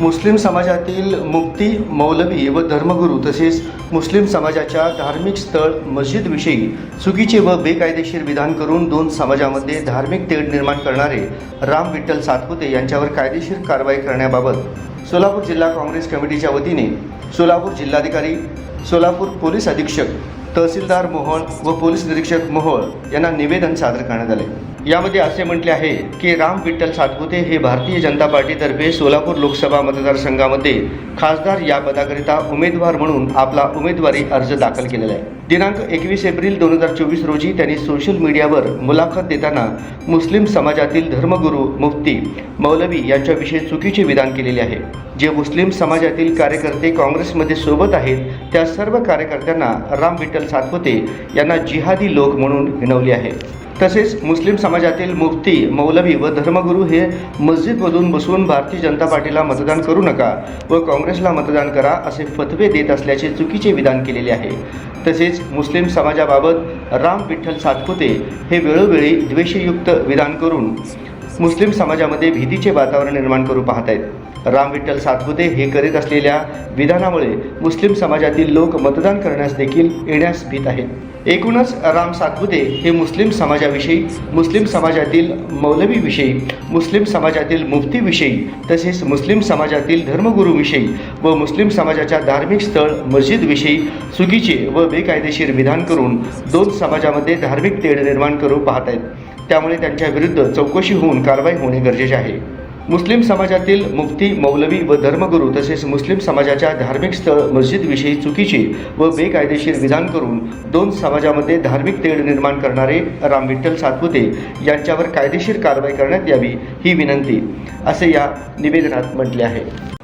मुस्लिम समाजातील मुक्ती मौलवी व धर्मगुरू तसेच मुस्लिम समाजाच्या धार्मिक स्थळ मस्जिदविषयी चुकीचे व बेकायदेशीर विधान करून दोन समाजामध्ये धार्मिक तेढ निर्माण करणारे राम विठ्ठल सातपुते यांच्यावर कायदेशीर कारवाई करण्याबाबत सोलापूर जिल्हा काँग्रेस कमिटीच्या वतीने सोलापूर जिल्हाधिकारी सोलापूर पोलीस अधीक्षक तहसीलदार मोहोळ व पोलीस निरीक्षक मोहोळ यांना निवेदन सादर करण्यात आले. यामध्ये असे म्हटले आहे की राम विठ्ठल सातपुते हे भारतीय जनता पार्टीतर्फे सोलापूर लोकसभा मतदारसंघामध्ये खासदार या पदाकरिता उमेदवार म्हणून आपला उमेदवारी अर्ज दाखल केलेला आहे. दिनांक एकवीस एप्रिल दोन हजार चोवीस रोजी त्यांनी सोशल मीडियावर मुलाखत देताना मुस्लिम समाजातील धर्मगुरू मुफ्ती मौलवी यांच्याविषयी चुकीचे विधान केलेले आहे. जे मुस्लिम समाजातील कार्यकर्ते काँग्रेसमध्ये सोबत आहेत त्या सर्व कार्यकर्त्यांना राम विठ्ठल सातपुते यांना जिहादी लोक म्हणून हिणवले आहे. तसेच मुस्लिम समाजातील मुफ्ती मौलवी व धर्मगुरू हे मस्जिदमधून बसून भारतीय जनता पार्टीला मतदान करू नका व काँग्रेसला मतदान करा असे फतवे देत असल्याचे चुकीचे विधान केलेले आहे. तसेच मुस्लिम समाजाबाबत राम विठ्ठल सातपुते हे वेळोवेळी द्वेषयुक्त विधान करून मुस्लिम समाजामध्ये भीतीचे वातावरण निर्माण करू पाहत आहेत राम विठ्ठल सातपुते हे करीत असलेल्या विधानामुळे मुस्लिम समाजातील लोक मतदान करण्यास देखील येण्यास भीत आहेत. एकूणच राम सातपुते हे मुस्लिम समाजाविषयी मुस्लिम समाजातील मौलवीविषयी मुस्लिम समाजातील मुफ्तीविषयी तसेच मुस्लिम समाजातील धर्मगुरूविषयी व मुस्लिम समाजाच्या धार्मिक स्थळ मस्जिदविषयी चुकीचे व बेकायदेशीर विधान करून दोन समाजामध्ये धार्मिक तेढ निर्माण करू पाहत आहेत त्यामुळे त्यांच्याविरुद्ध चौकशी होऊन कारवाई होणे गरजेचे आहे. मुस्लिम समाजातील मुक्ती मौलवी व धर्मगुरू तसेच मुस्लिम समाजाच्या धार्मिक स्थळ मस्जिदविषयी चुकीचे व बेकायदेशीर विधान करून दोन समाजामध्ये धार्मिक तेढ निर्माण करणारे राम विठ्ठल सातपुते यांच्यावर कायदेशीर कारवाई करण्यात यावी ही विनंती असे या निवेदनात म्हटले आहे.